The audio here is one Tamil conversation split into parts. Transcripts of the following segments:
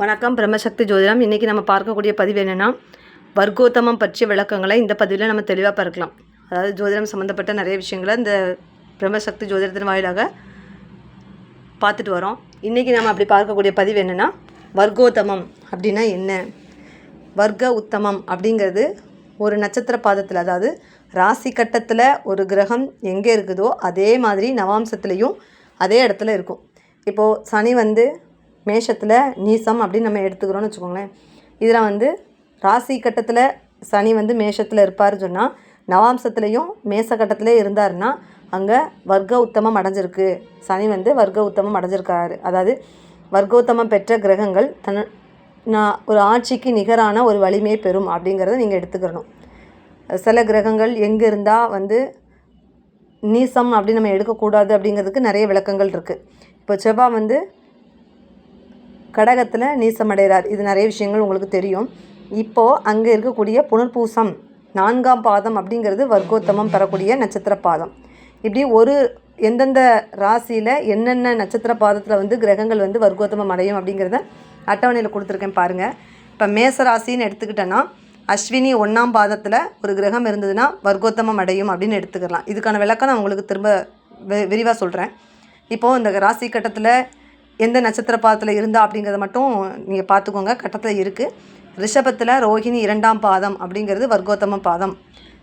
வணக்கம் பிரம்மசக்தி ஜோதிடம். இன்றைக்கி நம்ம பார்க்கக்கூடிய பதிவு என்னென்னா வர்க்கோத்தமம் பற்றிய விளக்கங்களை இந்த பதிவில் நம்ம தெளிவாக பார்க்கலாம் அதாவது ஜோதிடம் சம்மந்தப்பட்ட நிறைய விஷயங்களை இந்த பிரம்மசக்தி ஜோதிடத்தின் வாயிலாக பார்த்துட்டு வரோம். இன்றைக்கி நம்ம அப்படி பார்க்கக்கூடிய பதிவு என்னென்னா வர்க்கோத்தமம் அப்படின்னா என்ன? வர்க்க உத்தமம் அப்படிங்கிறது ஒரு நட்சத்திர பாதத்தில் அதாவது ராசி கட்டத்தில் ஒரு கிரகம் எங்கே இருக்குதோ அதே மாதிரி நவாம்சத்துலேயும் அதே இடத்துல இருக்கும். இப்போது சனி வந்து மேஷத்தில் நீசம் அப்படின்னு நம்ம எடுத்துக்கிறோம்னு வச்சுக்கோங்களேன். இதில் வந்து ராசி கட்டத்தில் சனி வந்து மேஷத்தில் இருப்பார்னு சொன்னால் நவாம்சத்துலேயும் மேச கட்டத்திலே இருந்தாருன்னா அங்கே வர்க்க உத்தமம் அடைஞ்சிருக்கு. சனி வந்து வர்க்க உத்தமம் அடைஞ்சிருக்காரு. அதாவது வர்க்க உத்தமம் பெற்ற கிரகங்கள் தன் நான் ஒரு ஆட்சிக்கு நிகரான ஒரு வலிமையை பெறும் அப்படிங்கிறத நீங்கள் எடுத்துக்கிறணும் சில கிரகங்கள் எங்கே இருந்தால் வந்து நீசம் அப்படி நம்ம எடுக்கக்கூடாது அப்படிங்கிறதுக்கு நிறைய விளக்கங்கள் இருக்குது இப்போ செவ்வாய் வந்து கடகத்தில் நீசமடைகிறார் இது நிறைய விஷயங்கள் உங்களுக்கு தெரியும். இப்போது அங்கே இருக்கக்கூடிய புனர்பூசம் நான்காம் பாதம் அப்படிங்கிறது வர்க்கோத்தமம் பெறக்கூடிய நட்சத்திர பாதம். இப்படி ஒரு எந்தெந்த ராசியில் என்னென்ன நட்சத்திர பாதத்தில் வந்து கிரகங்கள் வந்து வர்க்கோத்தமம் அடையும் அப்படிங்கிறத அட்டவணையில் கொடுத்துருக்கேன் பாருங்கள் இப்போ மேச ராசின்னு எடுத்துக்கிட்டேன்னா அஸ்வினி ஒன்றாம் பாதத்தில் ஒரு கிரகம் இருந்ததுன்னா வர்க்கோத்தமம் அடையும் அப்படின்னு எடுத்துக்கலாம். இதுக்கான விளக்கம் நான் உங்களுக்கு திரும்ப விரிவாக சொல்கிறேன் இப்போது இந்த ராசி கட்டத்தில் எந்த நட்சத்திர பாதத்தில் இருந்தா அப்படிங்கிறத மட்டும் நீங்கள் பார்த்துக்கோங்க. கட்டத்தில் இருக்குது ரிஷபத்தில் ரோஹிணி இரண்டாம் பாதம் அப்படிங்கிறது வர்க்கோத்தம பாதம்.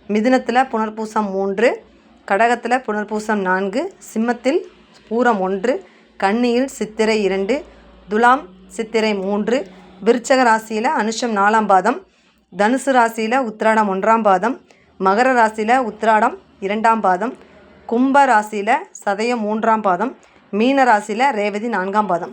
மிதுனத்தில் புனர்பூசம் மூன்று. கடகத்தில் புனர்பூசம் நான்கு. சிம்மத்தில் பூரம் ஒன்று. கன்னியில் சித்திரை இரண்டு. துலாம் சித்திரை மூன்று. விருச்சக ராசியில் அனுஷம் நாலாம் பாதம். தனுசு ராசியில் உத்திராடம் ஒன்றாம் பாதம். மகர ராசியில் உத்திராடம் இரண்டாம் பாதம். கும்ப ராசியில் சதயம் மூன்றாம் பாதம். மீன ராசியில் ரேவதி நான்காம் பாதம்.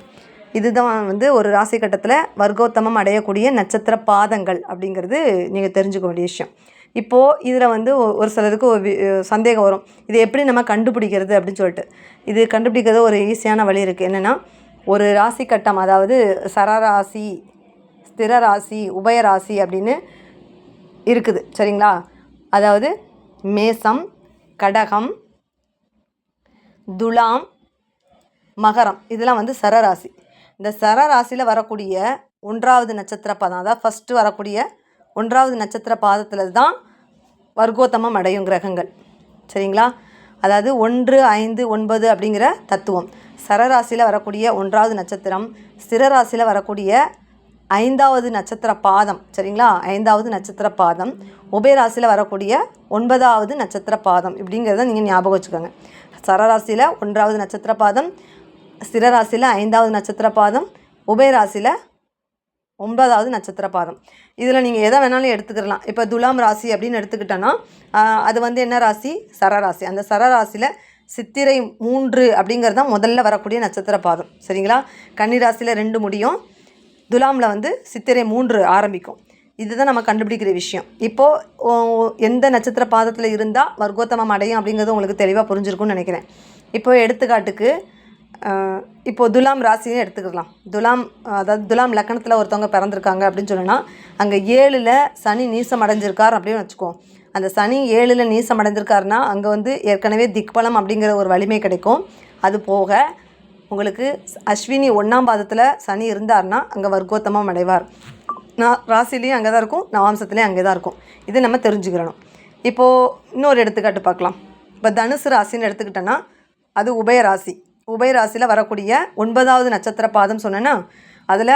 இதுதான் வந்து ஒரு ராசி கட்டத்தில் வர்க்கோத்தமம் அடையக்கூடிய நட்சத்திர பாதங்கள் அப்படிங்கிறது நீங்கள் தெரிஞ்சுக்க வேண்டிய விஷயம். இப்போது இதில் வந்து ஒரு சிலருக்கு ஒரு சந்தேகம் வரும். இது எப்படி நம்ம கண்டுபிடிக்கிறது அப்படின்னு சொல்லிட்டு. இது கண்டுபிடிக்கிறது ஒரு ஈஸியான வழி இருக்குது என்னென்னா ஒரு ராசி கட்டம் அதாவது சரராசி ஸ்திர ராசி உபயராசி அப்படின்னு இருக்குது. சரிங்களா? அதாவது மேசம் கடகம் துலாம் மகரம். இதெல்லாம் வந்து சரராசி. இந்த சரராசியில் வரக்கூடிய ஒன்றாவது நட்சத்திர பாதம் அதாவது ஃபஸ்ட்டு வரக்கூடிய ஒன்றாவது நட்சத்திர பாதத்தில் தான் வர்க்கோத்தமம் அடையும் கிரகங்கள். சரிங்களா? அதாவது ஒன்று ஐந்து ஒன்பது அப்படிங்கிற தத்துவம். சரராசியில் வரக்கூடிய ஒன்றாவது நட்சத்திரம் ஸ்திரராசியில் வரக்கூடிய ஐந்தாவது நட்சத்திர பாதம். சரிங்களா? ஐந்தாவது நட்சத்திர பாதம். உபயராசியில் வரக்கூடிய ஒன்பதாவது நட்சத்திர பாதம். இப்படிங்கிறத நீங்கள் ஞாபகம் வச்சுக்கோங்க. சரராசியில் ஒன்றாவது நட்சத்திர பாதம் ஸ்திரராசியில் ஐந்தாவது நட்சத்திர பாதம் உபயராசியில் ஒன்பதாவது நட்சத்திர பாதம் இதில் நீங்கள் எதை வேணாலும் எடுத்துக்கிடலாம். இப்போ துலாம் ராசி அப்படின்னு எடுத்துக்கிட்டோன்னா அது வந்து என்ன ராசி? சரராசி. அந்த சரராசியில் சித்திரை மூன்று அப்படிங்கிறது தான் முதல்ல வரக்கூடிய நட்சத்திர பாதம் சரிங்களா கன்னிராசியில் ரெண்டு முடியும். துலாமில் வந்து சித்திரை மூன்று ஆரம்பிக்கும். இதுதான் நம்ம கண்டுபிடிக்கிற விஷயம். இப்போது எந்த நட்சத்திர பாதத்தில் இருந்தால் வர்க்கோத்தமம் அடையும் அப்படிங்கிறது உங்களுக்கு தெளிவாக புரிஞ்சிருக்கும்னு நினைக்கிறேன். இப்போ எடுத்துக்காட்டுக்கு இப்போது இப்போ துலாம் ராசின்னு எடுத்துக்கலாம். துலாம் அதாவது துலாம் லக்கணத்தில் ஒருத்தவங்க பிறந்திருக்காங்க அப்படின்னு சொன்னோன்னா அங்கே ஏழில் சனி நீசம் அடைஞ்சிருக்கார் அப்படின்னு வச்சுக்கோ. அந்த சனி ஏழில் நீசம் அடைஞ்சிருக்காருன்னா அங்கே வந்து ஏற்கனவே திக்பலம் அப்படிங்கிற ஒரு வலிமை கிடைக்கும். அது போக உங்களுக்கு அஸ்வினி ஒன்றாம் பாதத்தில் சனி இருந்தார்னா அங்கே வர்க்கோத்தமம் அடைவார். நான் ராசிலையும் அங்கே தான் இருக்கும் நவாம்சத்துலேயும் அங்கே தான் இருக்கும். இதை நம்ம தெரிஞ்சுக்கிறணும். இப்போது இன்னொரு எடுத்துக்காட்டு பார்க்கலாம். இப்போ தனுசு ராசின்னு எடுத்துக்கிட்டோன்னா அது உபய ராசி. உபயராசியில் வரக்கூடிய ஒன்பதாவது நட்சத்திர பாதம் சொன்னேன்னா அதில்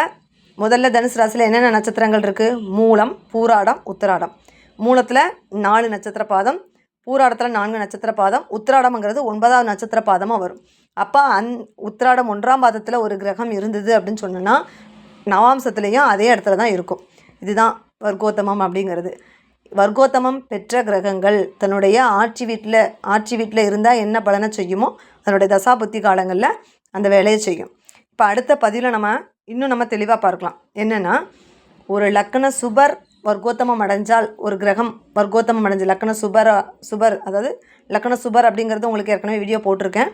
முதல்ல தனுசு ராசியில் என்னென்ன நட்சத்திரங்கள் இருக்குது மூலம் பூராடம் உத்திராடம். மூலத்தில் நாலு நட்சத்திர பாதம் பூராடத்தில் நான்கு நட்சத்திர பாதம் உத்திராடம்ங்கிறது ஒன்பதாவது நட்சத்திர பாதமாக வரும். அப்போ அந் உத்திராடம் ஒன்றாம் பாதத்தில் ஒரு கிரகம் இருந்தது அப்படின்னு சொன்னோன்னா நவாம்சத்துலேயும் அதே இடத்துல தான் இருக்கும். இதுதான் வர்க்கோத்தமம் அப்படிங்கிறது. வர்க்கோத்தமம் பெற்ற கிரகங்கள் தன்னுடைய ஆட்சி வீட்டில் ஆட்சி வீட்டில் இருந்தால் என்ன பலனை செய்யுமோ அதனுடைய தசாபுத்தி காலங்களில் அந்த வேலையை செய்யும். இப்போ அடுத்த பதிவில் நம்ம இன்னும் நம்ம தெளிவாக பார்க்கலாம். என்னென்னா ஒரு லக்கண சுபர் வர்க்கோத்தமம் அடைஞ்சால் ஒரு கிரகம் வர்க்கோத்தமம் அடைஞ்சு லக்கண சுபர் சுபர் அதாவது லக்கண சுபர் அப்படிங்கிறது உங்களுக்கு ஏற்கனவே வீடியோ போட்டிருக்கேன்.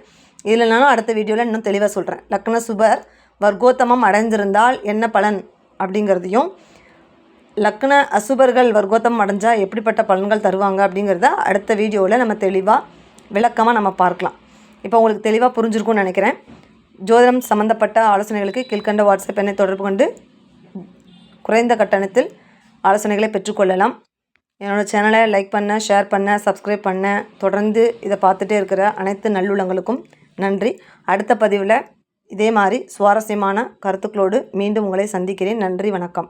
இல்லைனாலும் அடுத்த வீடியோவில் இன்னும் தெளிவாக சொல்கிறேன் லக்கண சுபர் வர்க்கோத்தமம் அடைஞ்சிருந்தால் என்ன பலன் அப்படிங்கிறதையும் லக்ன அசுபர்கள் வர்க்கோத்தம் அடைஞ்சால் எப்படிப்பட்ட பலன்கள் தருவாங்க அப்படிங்கிறத அடுத்த வீடியோவில் நம்ம தெளிவாக விளக்கமாக நம்ம பார்க்கலாம். இப்போ உங்களுக்கு தெளிவாக புரிஞ்சிருக்கும்னு நினைக்கிறேன். ஜோதிடம் சம்மந்தப்பட்ட ஆலோசனைகளுக்கு கீழ்கண்ட வாட்ஸ்அப் எண்ணை தொடர்பு கொண்டு குறைந்த கட்டணத்தில் ஆலோசனைகளை பெற்றுக்கொள்ளலாம். என்னோடய சேனலை லைக் பண்ண ஷேர் பண்ண சப்ஸ்கிரைப் பண்ண தொடர்ந்து இதை பார்த்துட்டே இருக்கிற அனைத்து நல்லுள்ளங்களுக்கும் நன்றி. அடுத்த பதிவில் இதே மாதிரி சுவாரஸ்யமான கருத்துக்களோடு மீண்டும் உங்களை சந்திக்கிறேன். நன்றி வணக்கம்.